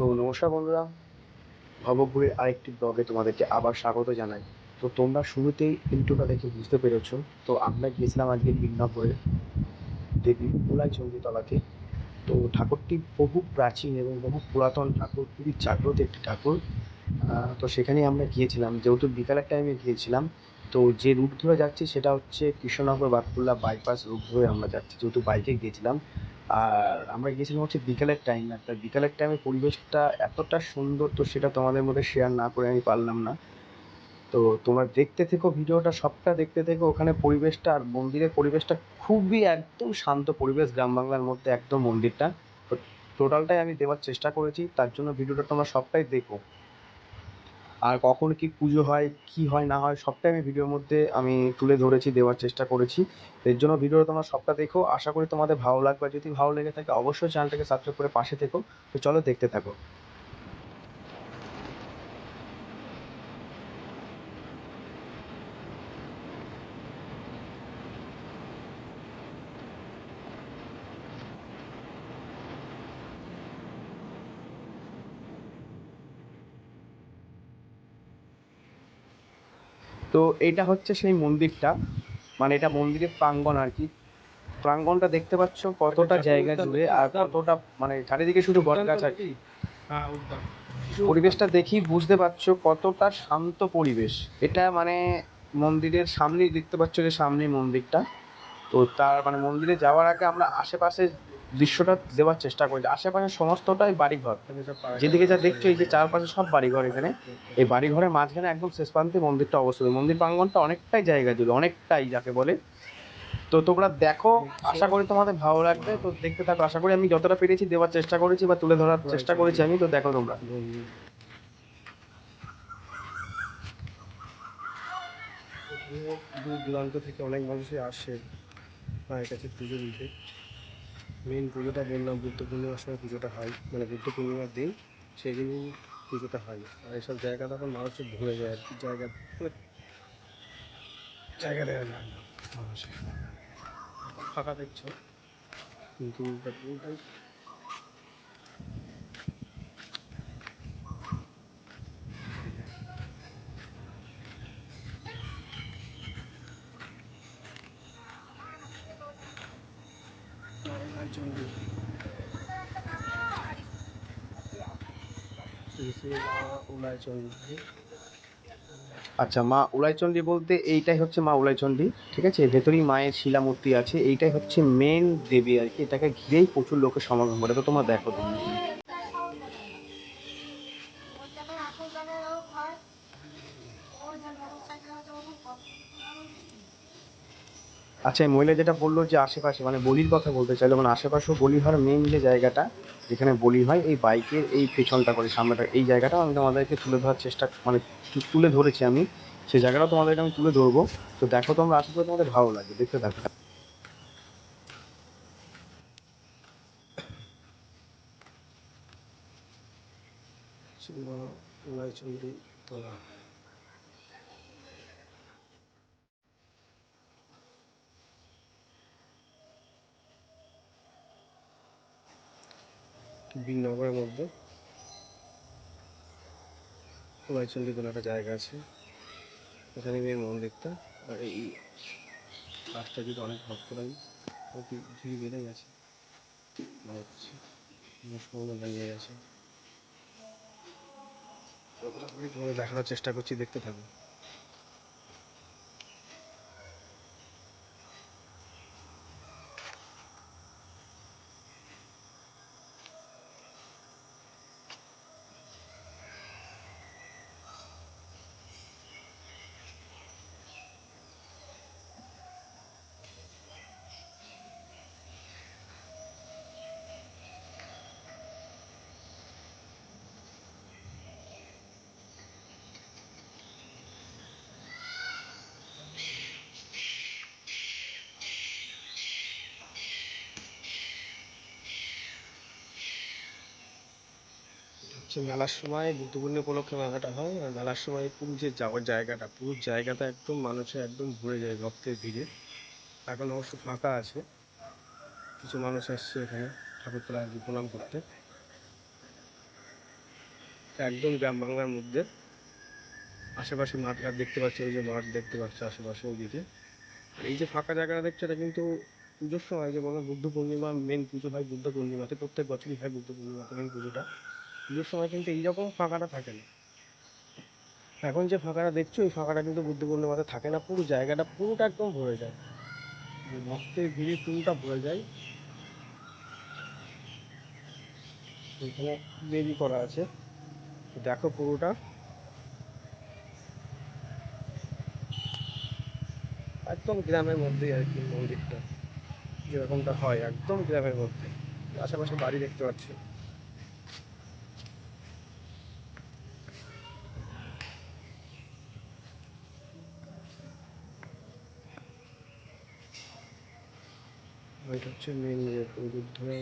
তো নমস্কার বন্ধুরা। ভবঘুরের আরেকটি ব্লগে তোমাদেরকে আবার স্বাগত জানাই। তো তোমরা শুরুতেই ইন্ট্রোটা দেখে বুঝতে পেরেছ। তো আমরা গিয়েছিলাম আজকে বিঘ্নপুরে দেবী উলাই চণ্ডীতলাতে। তো ঠাকুরটি বহু প্রাচীন এবং বহু পুরাতন ঠাকুর, খুবই জাগ্রত একটি ঠাকুর। তো সেখানেই আমরা গিয়েছিলাম। যেহেতু বিকালের টাইমে গিয়েছিলাম, তো যে রুট ধরে যাচ্ছি সেটা হচ্ছে কৃষ্ণনগর বাতকুল্লা বাইপাস রুট ধরে আমরা যাচ্ছি। যেহেতু বাইকে গিয়েছিলাম আর আমরা গিয়েছিলাম হচ্ছে বিকালের টাইম একটা বিকালের টাইমে পরিবেশটা এতটা সুন্দর তো সেটা তোমাদের মধ্যে শেয়ার না করে আমি পারলাম না। তো তোমরা দেখতে থেকো ভিডিওটা, সবটা দেখতে থেকো। ওখানে পরিবেশটা আর মন্দিরের পরিবেশটা খুবই একদম শান্ত পরিবেশ গ্রাম বাংলার মধ্যে একদম মন্দিরটা। তো টোটালটাই আমি দেওয়ার চেষ্টা করেছি। তার জন্য ভিডিওটা তোমরা সবটাই দেখো। আর কখন কী পুজো হয়, কী হয়, না হয়, সবটাই আমি ভিডিওর মধ্যে আমি তুলে ধরেছি, দেওয়ার চেষ্টা করেছি। এর জন্য ভিডিওটা তোমরা সবটা দেখো। আশা করি তোমাদের ভালো লাগবে। আর যদি ভালো লেগে থাকে, অবশ্যই চ্যানেলটাকে সাবস্ক্রাইব করে পাশে থেকো। তো চলো দেখতে থাকো। তো এটা হচ্ছে সেই মন্দিরটা। মানে এটা মন্দিরের প্রাঙ্গণ আর কি। প্রাঙ্গণটা দেখতে পাচ্ছ কতটা জায়গা জুড়ে আর কতটা মানে চারিদিকে শুধু বট গাছ আর কি। পরিবেশটা দেখি বুঝতে পারছ কতটা শান্ত পরিবেশ। এটা মানে মন্দিরের সামনেই দেখতে পাচ্ছ যে সামনেই মন্দিরটা। তো তার মানে মন্দিরে যাওয়ার আগে আমরা আশেপাশে দৃশ্যটা দেওয়ার চেষ্টা করি আশেপাশে সমস্তটাই বাড়িঘর। যেদিকে যা দেখছ এই যে চারপাশে সব বাড়িঘর এখানে। এই বাড়িঘরের মাঝখানে একদম শেষ প্রান্তে মন্দিরটা অবস্থিত। মন্দির প্রাঙ্গণটা অনেকটাই জায়গা জুড়ে, অনেকটাই যাকে বলে। তো তোমরা দেখো, আশা করি তোমাদের ভালো লাগবে। তো দেখতে থাকো, আশা করি আমি যতটা পেরেছি দেওয়ার চেষ্টা করেছি বা তুলে ধরার চেষ্টা করেছি আমি। তো দেখো তোমরা। দূর দূরান্ত থেকে অনেক মানুষই আসে মায়ের কাছে পুজো দিতে। মেন পুজোটা বললাম, বুদ্ধ পূর্ণিমার সময় পুজোটা হয়। মানে বুদ্ধ পূর্ণিমার দিন, সেই পুজোটা হয়। আর এসব জায়গা তখন মানুষের ভরে যায় আর কি। জায়গা মানে জায়গা দেওয়া যায় না মানুষের। ফাঁকা দেখছ। কিন্তু এটা পুরোটাই আচ্ছা মা উলাইচন্ডী বলতে এইটাই হচ্ছে মা উলাইচন্ডী ঠিক আছে? ভেতরেই মায়ের শিলামূর্তি আছে। এইটাই হচ্ছে মেন দেবী আর কি। এটাকে ঘিরেই প্রচুর লোকের সমাগম ঘটে। তো তোমরা দেখো তোমরা। আচ্ছা এই মহিলা যেটা বলল যে আশেপাশে মানে বলির কথা বলতে চাইলো মানে আশেপাশেও বলি হওয়ার মেন যে জায়গাটা, যেখানে বলি হয়, এই বাইকের এই পেছনটা করে, সামনেটা, এই জায়গাটা আমি তোমাদেরকে তুলে ধরার চেষ্টা মানে তুলে ধরেছি আমি। সেই জায়গাটাও তোমাদেরকে আমি তুলে ধরবো। তো দেখো তোমরা, আশা করি তোমাদের ভালো লাগে দেখতে থাকো। বিনগরের মধ্যে। উলাইচন্ডী বলে একটা জায়গা আছে। এখানে মেয়ের মন্দিরটা আর এই রাস্তা যদি অনেক ভক্তরাই ঝুড়ি বেঁধে গেছে মনে মুসলমান দাঁড়িয়ে গেছে। দেখানোর চেষ্টা করছি, দেখতে থাকো। হচ্ছে মেলার সময় পূর্ণিমা উপলক্ষে মেলাটা হয় আর মেলার সময় পুরো যে যাওয়ার জায়গাটা, পুরো জায়গাটা একদম মানুষে একদম ভরে যায় ভক্তের ভিড়ে। এখন অবশ্য ফাঁকা আছে। কিছু মানুষ এসছে এখানে ঠাকুরতলা আর কি প্রণাম করতে। একদম গ্রাম বাংলার মধ্যে। আশেপাশে মাঠ ঘাট দেখতে পাচ্ছি, ওই যে মাঠ দেখতে পাচ্ছি আশেপাশে ওইদিকে। এই যে ফাঁকা জায়গাটা দেখছ, এটা কিন্তু পুজোর সময় যে বলো বুদ্ধ পূর্ণিমা মেন পুজো হয় বুদ্ধ পূর্ণিমাতে প্রত্যেক বছরই হয় বুদ্ধ পূর্ণিমাতে মেন পুজোটা। পুজোর সময় কিন্তু এইরকম ফাঁকাটা থাকে না। এখন যে ফাঁকাটা দেখছ এই ফাঁকাটা কিন্তু বুদ্ধ পূর্ণিমাতে থাকে না। পুরো জায়গাটা পুরোটা একদম ভরে যায়। ভক্তের ভিড়ে পুরোটা ভরে যায়। এখানে দেরি করা আছে। দেখো পুরোটা। একদম গ্রামের মধ্যেই আর কি মন্দিরটা। যেরকমটা হয়, একদম গ্রামের মধ্যে। আশেপাশে বাড়ি দেখতে পাচ্ছি। ওইটা হচ্ছে মেন ধরে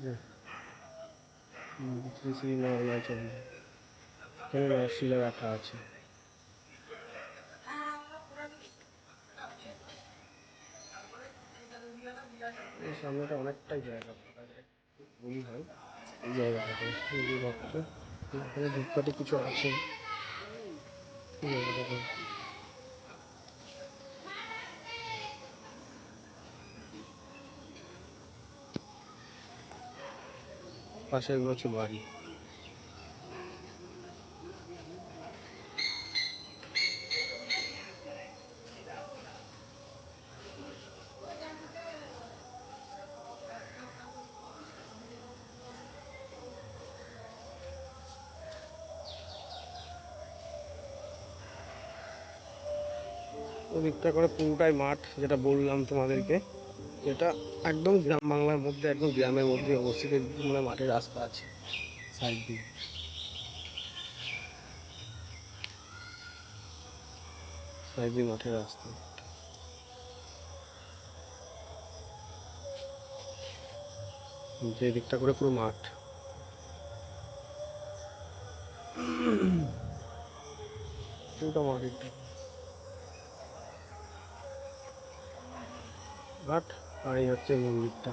যে নরশিলা রাখা আছে এই সামনেটা অনেকটাই জায়গা বলি হয় এই জায়গাটাতে ধূপকাঠি কিছু আছে পাশে এগুলো বাড়ি। ওদিকটা করে পুরোটাই মাঠ যেটা বললাম তোমাদেরকে। এটা একদম গ্রাম বাংলার মধ্যে, একদম গ্রামের মধ্যে অবস্থিত মানে মাঠের রাস্তা আছে সাইড দিয়ে। সাইড দিয়ে মাঠের রাস্তা। যে দিকটা করে পুরো মাঠ। পুরোটা মাঠ আর এই হচ্ছে মন্দিরটা।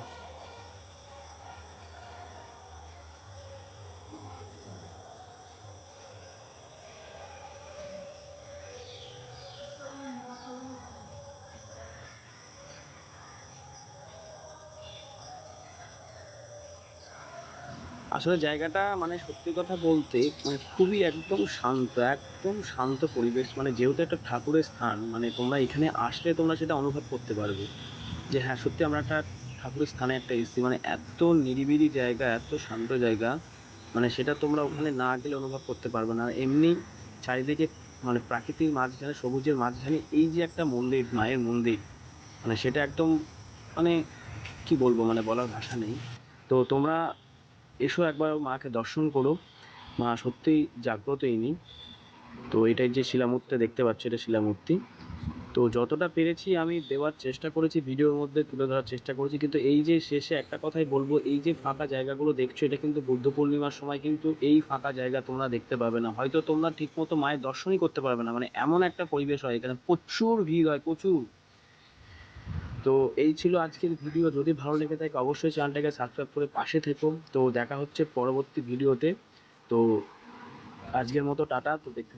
আসলে জায়গাটা মানে সত্যি কথা বলতে মানে খুবই একদম শান্ত একদম শান্ত পরিবেশ। মানে যেহেতু একটা ঠাকুরের স্থান মানে তোমরা এখানে আসলে তোমরা সেটা অনুভব করতে পারবে। যে হ্যাঁ সত্যি আমরা একটা ঠাকুরের স্থানে একটা এসেছি। মানে এত নিরিবিলি জায়গা, এত শান্ত জায়গা মানে সেটা তোমরা ওখানে না গেলে অনুভব করতে পারবে না। আর এমনি চারিদিকে মানে প্রাকৃতিক মাঝখানে, সবুজের মাঝখানে এই যে একটা মন্দির, মায়ের মন্দির মানে সেটা একদম মানে কি বলব মানে বলার ভাষা নেই। তো তোমরা এসো একবার মাকে দর্শন করো। মা সত্যিই জাগ্রত ইনি। তো এটাই যে শিলামূর্তি দেখতে পাচ্ছ, এটা শিলামূর্তি। তো যতটা পেরেছি আমি দেওয়ার চেষ্টা করেছি, ভিডিওর মধ্যে তুলে ধরার চেষ্টা করেছি। কিন্তু এই যে শেষে একটা কথাই বলব, এই যে ফাঁকা জায়গাগুলো দেখছ, এটা কিন্তু বুদ্ধ পূর্ণিমার সময় কিন্তু এই ফাঁকা জায়গা তোমরা দেখতে পাবে না। হয়তো তোমরা ঠিকমতো মায়ের দর্শনই করতে পারবে না। মানে এমন একটা পরিবেশ হয়, এখানে প্রচুর ভিড় হয়, প্রচুর। তো এই ছিল আজকের ভিডিও। যদি ভালো লেগে থাকে, অবশ্যই চ্যানেলটাকে সাবস্ক্রাইব করে পাশে থেকো। তো দেখা হচ্ছে পরবর্তী ভিডিওতে। তো আজকের মতো টাটা, তো দেখতে